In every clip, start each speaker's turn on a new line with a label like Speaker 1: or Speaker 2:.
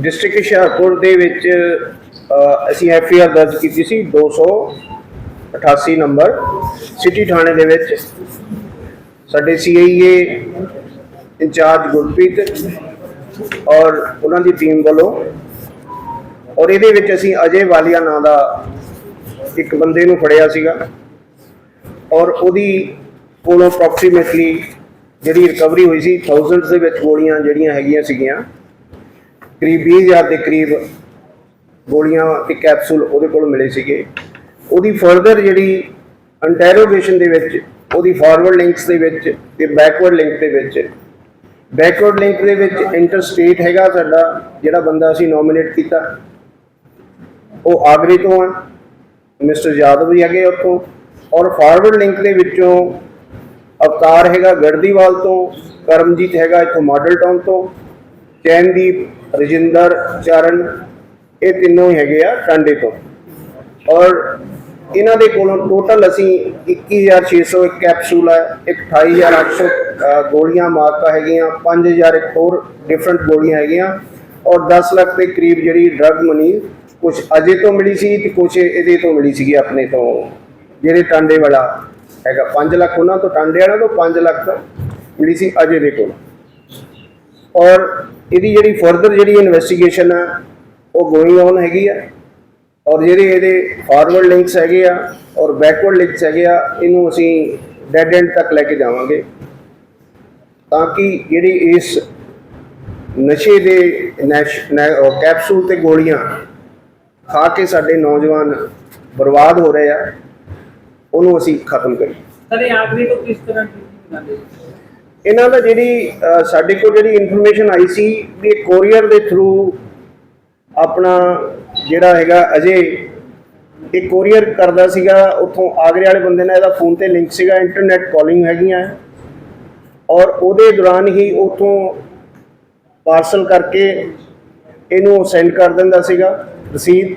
Speaker 1: District Hoshiarpur ਦੇ ਵਿੱਚ ਅਸੀਂ ਐਫ ਆਈ ਆਰ ਦਰਜ ਕੀਤੀ ਸੀ 288 ਨੰਬਰ ਸਿਟੀ ਥਾਣੇ ਦੇ ਵਿੱਚ। ਸਾਡੇ ਸੀਆਈਏ ਇੰਚਾਰਜ ਗੁਰਪ੍ਰੀਤ ਔਰ ਉਹਨਾਂ ਦੀ ਟੀਮ ਵੱਲੋਂ। ਔਰ ਇਹਦੇ ਵਿੱਚ ਅਸੀਂ ਅਜੇ ਵਾਲੀਆ ਨਾਂ ਦਾ ਇੱਕ ਬੰਦੇ ਨੂੰ ਫੜਿਆ ਸੀਗਾ। ਔਰ ਉਹਦੀ ਕੋਲੋਂ ਅਪਰੋਕਸੀਮੇਟਲੀ ਜਿਹੜੀ ਰਿਕਵਰੀ ਹੋਈ ਸੀ ਥਾਊਜ਼ੈਂਡਸ ਦੇ ਵਿੱਚ ਗੋਲੀਆਂ ਜਿਹੜੀਆਂ ਹੈਗੀਆਂ ਸੀਗੀਆਂ। ਕਰੀਬ 20000 ਦੇ ਕਰੀਬ ਗੋਲੀਆਂ ਤੇ ਕੈਪਸੂਲ ਉਹਦੇ ਕੋਲ ਮਿਲੇ ਸੀਗੇ। ਉਹਦੀ ਫਰਦਰ ਜਿਹੜੀ ਇੰਟਰੋਗੇਸ਼ਨ ਦੇ ਵਿੱਚ, ਉਹਦੀ ਫਾਰਵਰਡ ਲਿੰਕਸ ਦੇ ਵਿੱਚ ਤੇ ਬੈਕਵਰਡ ਲਿੰਕ ਦੇ ਵਿੱਚ ਬੈਕਵਰਡ ਲਿੰਕ ਦੇ ਵਿੱਚ ਇੰਟਰ ਸਟੇਟ ਹੈਗਾ ਸਾਡਾ, ਜਿਹੜਾ ਬੰਦਾ ਅਸੀਂ ਨੋਮੀਨੇਟ ਕੀਤਾ। ਉਹ ਆਗਰੇ ਤੋਂ ਆ, ਮਿਸਟਰ ਯਾਦਵ ਵੀ ਹੈਗੇ ਉੱਥੋਂ। ਔਰ ਫਾਰਵਰਡ ਲਿੰਕ ਦੇ ਵਿੱਚੋਂ ਅਵਤਾਰ ਹੈਗਾ ਗੜਦੀਵਾਲ ਤੋਂ, ਕਰਮਜੀਤ ਹੈਗਾ ਇੱਥੋਂ ਮਾਡਲ ਟਾਊਨ ਤੋਂ। ਚੈਨਦੀਪ ਰਜਿੰਦਰ ਚਰਨ ਇਹ ਤਿੰਨੋਂ ਹੀ ਹੈਗੇ ਆ ਟਾਂਡੇ ਤੋਂ। ਔਰ ਇਹਨਾਂ ਦੇ ਕੋਲੋਂ ਟੋਟਲ ਅਸੀਂ 21601 ਕੈਪਸੂਲ ਹੈ ਇੱਕ 28800 ਅ, ਗੋਲੀਆਂ ਮਾਰਤਾ ਹੈਗੀਆਂ 5000 ਇੱਕ ਹੋਰ ਡਿਫਰੈਂਟ ਗੋਲੀਆਂ ਹੈਗੀਆਂ ਔਰ 10 ਲੱਖ ਦੇ ਕਰੀਬ ਜਿਹੜੀ ਡਰਗ ਮਨੀ ਕੁਝ ਅਜੇ ਤੋਂ ਮਿਲੀ ਸੀ ਤੇ ਕੁਝ ਇਹਦੇ ਤੋਂ ਮਿਲੀ ਸੀਗੀ ਆਪਣੇ ਤੋਂ ਜਿਹੜੇ ਟਾਂਡੇ ਵਾਲਾ ਹੈਗਾ। 5 ਲੱਖ ਉਹਨਾਂ ਤੋਂ ਟਾਂਡੇ ਵਾਲਾ ਤੋਂ 5 ਲੱਖ ਮਿਲੀ ਸੀ ਅਜੇ ਦੇ ਕੋਲ। ਔਰ ਇਹਦੀ ਜਿਹੜੀ ਫਰਦਰ ਜਿਹੜੀ ਇਨਵੈਸਟੀਗੇਸ਼ਨ ਆ, ਉਹ ਗੋਇੰਗ ਔਨ ਹੈਗੀ ਆ। ਔਰ ਜਿਹੜੇ ਇਹਦੇ ਫਾਰਵਰਡ ਲਿੰਕਸ ਹੈਗੇ ਆ ਔਰ ਬੈਕਵਰਡ ਲਿੰਕਸ ਹੈਗੇ ਆ, ਇਹਨੂੰ ਅਸੀਂ ਡੈਡ ਐਂਡ ਤੱਕ ਲੈ ਕੇ ਜਾਵਾਂਗੇ। ਤਾਂ ਕਿ ਜਿਹੜੀ ਇਸ ਨਸ਼ੇ ਦੇ ਨੈਸ਼- ਕੈਪਸੂਲ ਤੇ ਗੋਲੀਆਂ ਖਾ ਕੇ ਸਾਡੇ ਨੌਜਵਾਨ ਬਰਬਾਦ ਹੋ ਰਹੇ ਆ, ਉਹਨੂੰ ਅਸੀਂ ਖਤਮ ਕਰੀਏ।
Speaker 2: ਸਰ, ਇਹ ਆਖਰੀ ਤੋਂ ਕਿਸ ਤਰ੍ਹਾਂ ਕੀ ਬਣਾਉਂਦੇ
Speaker 1: ਇਹਨਾਂ ਦਾ ਜਿਹੜੀ ਸਾਡੇ ਕੋਲ ਜਿਹੜੀ ਇਨਫੋਰਮੇਸ਼ਨ ਆਈ ਸੀ ਵੀ ਕੋਰੀਅਰ ਦੇ ਥਰੂ ਆਪਣਾ ਜਿਹੜਾ ਹੈਗਾ ਅਜੇ ਇਹ ਕੋਰੀਅਰ ਕਰਦਾ ਸੀਗਾ, ਉੱਥੋਂ ਆਗਰੇ ਵਾਲੇ ਬੰਦੇ ਨਾਲ ਇਹਦਾ ਫੋਨ ਤੇ ਲਿੰਕ ਸੀਗਾ ਇੰਟਰਨੈਟ ਕਾਲਿੰਗ ਹੈਗੀਆਂ। ਔਰ ਉਹਦੇ ਦੌਰਾਨ ਹੀ ਉੱਥੋਂ ਪਾਰਸਲ ਕਰਕੇ ਇਹਨੂੰ ਸੈਂਡ ਕਰ ਦਿੰਦਾ ਸੀਗਾ ਰਸੀਦ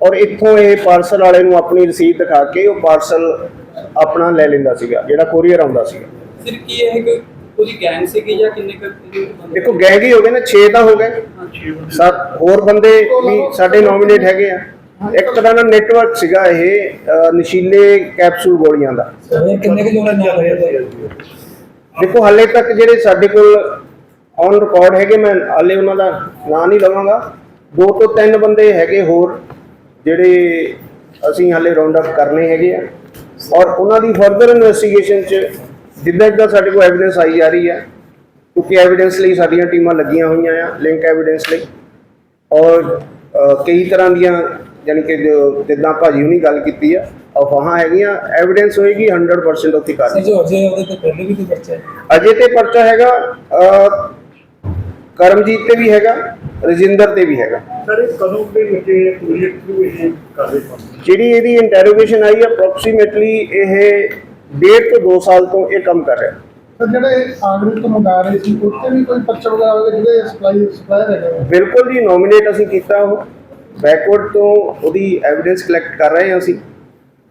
Speaker 1: ਔਰ ਇੱਥੋਂ ਇਹ ਪਾਰਸਲ ਵਾਲੇ ਨੂੰ ਆਪਣੀ ਰਸੀਦ ਦਿਖਾ ਕੇ ਉਹ ਪਾਰਸਲ ਆਪਣਾ ਲੈ ਲੈਂਦਾ ਸੀਗਾ, ਜਿਹੜਾ ਕੋਰੀਅਰ ਆਉਂਦਾ ਸੀਗਾ।
Speaker 2: ਸਿਰ ਕੀ ਇਹ ਕਿ ਪੂਰੀ ਗੈਂਗ ਸੀਗੀ ਜਾਂ ਕਿੰਨੇ ਕੁ ਬੰਦੇ?
Speaker 1: ਦੇਖੋ ਗੈਂਗ ਹੀ ਹੋ ਗਏ ਨਾ 6 ਤਾਂ ਹੋ ਗਏ। ਸੱਤ ਹੋਰ ਬੰਦੇ ਵੀ ਸਾਡੇ ਨੋਮੀਨੇਟ ਹੈਗੇ ਆ। ਇੱਕ ਤਰ੍ਹਾਂ ਦਾ ਨੈਟਵਰਕ ਸੀਗਾ ਇਹ ਅ, ਨਸ਼ੀਲੇ ਕੈਪਸੂਲ ਗੋਲੀਆਂ ਦਾ।
Speaker 3: ਕਿੰਨੇ ਕੁ ਜੋੜੇ ਨਾਲ ਰਹੇ
Speaker 1: ਦੇਖੋ ਹਾਲੇ ਤੱਕ ਜਿਹੜੇ ਸਾਡੇ ਕੋਲ ਔਨ ਰਿਕਾਰਡ ਹੈਗੇ ਮੈਂ ਹਾਲੇ ਉਹਨਾਂ ਦਾ ਨਾਂ ਨਹੀਂ ਲਵਾਂਗਾ। ਦੋ ਤੋਂ ਤਿੰਨ ਬੰਦੇ ਹੈਗੇ ਹੋਰ ਜਿਹੜੇ ਅਸੀਂ ਹਾਲੇ ਰਾਉਂਡ ਅਪ ਕਰਨੇ ਹੈਗੇ ਆ। ਔਰ ਉਹਨਾਂ ਦੀ ਫਰਦਰ ਇਨਵੈਸਟੀਗੇਸ਼ਨ ਚ ਜਿੱਦਾਂ ਜਿੱਦਾਂ ਸਾਡੇ ਕੋਲ ਐਵੀਡੈਂਸ ਆਈ ਜਾ ਰਹੀ ਹੈ ਕਿਉਂਕਿ ਐਵੀਡੈਂਸ ਲਈ ਸਾਡੀਆਂ ਟੀਮਾਂ ਲੱਗੀਆਂ ਹੋਈਆਂ ਆ ਲਿੰਕ ਐਵੀਡੈਂਸ ਲਈ। ਔਰ ਕਈ ਤਰ੍ਹਾਂ ਦੀਆਂ ਯਾਨੀ ਕਿ ਜੋ- ਜਿੱਦਾਂ ਭਾਜੀ ਹੁਣੀ ਗੱਲ ਕੀਤੀ ਆ ਅਫਵਾਹਾਂ ਹੈਗੀਆਂ ਐਵੀਡੈਂਸ ਹੋਏਗੀ 100% ਉੱਥੇ ਕਰ
Speaker 3: ਸਰ ਜੋ ਅਜੇ ਉਹਦੇ ਤੇ ਪਹਿਲੇ ਵੀ ਕੋਈ ਬੱਚਾ ਹੈ?
Speaker 1: ਅਜੇ ਤੇ ਪਰਚਾ ਹੈਗਾ ਅ, ਕਰਮਜੀਤ ਤੇ ਵੀ ਹੈਗਾ ਰਜਿੰਦਰ ਤੇ ਵੀ ਹੈਗਾ।
Speaker 4: ਸਰ ਇਹ ਕਦੋਂ ਦੇ ਵਿੱਚ ਕੋਰੀਅਰ ਥਰੂ ਇਹ ਕਰਦੇ ਪਹੁੰਚੇ
Speaker 1: ਜਿਹੜੀ ਇਹਦੀ ਇੰਟਰੋਗੇਸ਼ਨ ਆਈ ਹੈ ਅਪਰੋਕਸੀਮੇਟਲੀ ਇਹ ਡੇਢ ਤੋਂ 2 ਸਾਲ ਤੋਂ ਇਹ ਕੰਮ ਕਰ ਰਿਹਾ।
Speaker 5: ਸਰ ਜਿਹੜੇ ਆਗਰੇ ਤੋਂ ਮੰਗਾ ਰਹੇ ਸੀ ਉੱਥੇ ਵੀ ਕੋਈ ਪਰਚਾ ਵਗੈਰਾ ਹੋਵੇ ਜਿਹੜੇ ਸਪਲਾਈ ਸਪਲਾਇਰ ਹੈਗੇ ਨੇ?
Speaker 1: ਬਿਲਕੁਲ ਜੀ ਨੋਮੀਨੇਟ ਅਸੀਂ ਕੀਤਾ ਉਹ। ਬੈਕਵਰਡ ਤੋਂ ਉਹਦੀ ਐਵੀਡੈਂਸ ਕਲੈਕਟ ਕਰ ਰਹੇ ਹਾਂ ਅਸੀਂ।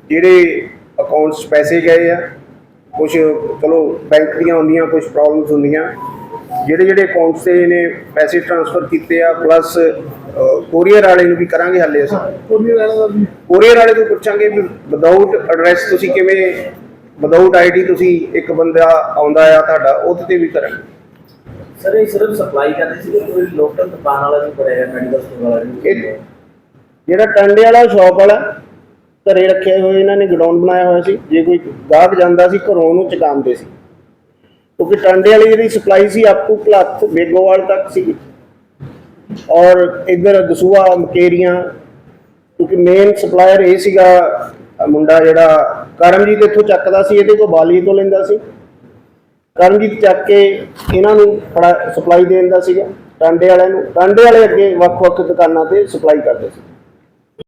Speaker 1: ਜਿਹੜੇ ਅਕਾਊਂਟਸ ਪੈਸੇ ਗਏ ਆ ਕੁਝ ਚਲੋ ਬੈਂਕ ਦੀਆਂ ਹੁੰਦੀਆਂ ਕੁਝ ਪ੍ਰੋਬਲਮਸ ਹੁੰਦੀਆਂ। ਜਿਹੜੇ ਜਿਹੜੇ ਅਕਾਊਂਟਸ ਤੇ ਇਹਨੇ ਪੈਸੇ ਟ੍ਰਾਂਸਫਰ ਕੀਤੇ ਆ ਪਲੱਸ ਕੋਰੀਅਰ ਵਾਲੇ ਨੂੰ ਵੀ ਕਰਾਂਗੇ ਹਾਲੇ ਅਸੀਂ।
Speaker 5: ਕੋਰੀਅਰ ਵਾਲਾ ਦਾ ਵੀ।
Speaker 1: ਕੋਰੀਅਰ ਵਾਲੇ ਤੋਂ ਪੁੱਛਾਂਗੇ ਵੀ ਵਿਦਆਊਟ ਐਡਰੈਸ ਤੁਸੀਂ ਕਿਵੇਂ ਵਿਦਆਊਟ ਆਈਡੀ ਤੁਸੀਂ ਇੱਕ ਬੰਦਾ ਆਉਂਦਾ ਆ ਤੁਹਾਡਾ ਉਹਦੇ ਤੇ ਵੀ ਕਰਾਂਗੇ।
Speaker 6: ਸਰ ਇਹ ਸਿਰਫ ਸਪਲਾਈ ਕਰਦੇ ਸੀ ਕੋਈ ਲੋਕਲ ਦੁਕਾਨ ਵਾਲਾ ਵੀ ਕਰਿਆ ਮੈਡੀਕਲ ਸਟੋਰ ਵਾਲਾ ਵੀ
Speaker 1: ਇਹ ਜਿਹੜਾ ਟਾਂਡੇ ਵਾਲਾ ਸ਼ਾਪ ਵਾਲਾ ਘਰੇ ਰੱਖੇ ਹੋਏ ਇਹਨਾਂ ਨੇ ਗਡਾਊਨ ਬਣਾਇਆ ਹੋਇਆ ਸੀ। ਜੇ ਕੋਈ ਗਾਹਕ ਜਾਂਦਾ ਸੀ ਘਰੋਂ ਉਹਨੂੰ ਚਕਾਉਂਦੇ ਸੀ। ਕਿਉਂਕਿ ਟਾਂਡੇ ਵਾਲੀ ਜਿਹੜੀ ਸਪਲਾਈ ਸੀ ਆਪਕੂ ਭਲੱਥ ਬੇਗੋਵਾਲ ਤੱਕ ਸੀ ਔਰ ਇਧਰ ਦਸੂਆ ਮਕੇਰੀਆਂ ਕਿਉਂਕਿ ਮੇਨ ਸਪਲਾਇਰ ਇਹ ਸੀਗਾ ਮੁੰਡਾ ਜਿਹੜਾ ਕਰਮਜੀਤ ਇੱਥੋਂ ਚੱਕਦਾ ਸੀ, ਇਹਦੇ ਕੋਲ ਬਾਲੀ ਤੋਂ ਲੈਂਦਾ ਸੀ। ਕਰਮਜੀਤ ਚੱਕ ਕੇ ਇਹਨਾਂ ਨੂੰ ਫੜਾ ਸਪਲਾਈ ਦੇਣ ਦਾ ਸੀਗਾ, ਟਾਂਡੇ ਵਾਲਿਆਂ ਨੂੰ। ਟਾਂਡੇ ਵਾਲੇ ਅੱਗੇ ਵੱਖ-ਵੱਖ ਦੁਕਾਨਾਂ ਤੇ ਸਪਲਾਈ ਕਰਦੇ ਸੀ।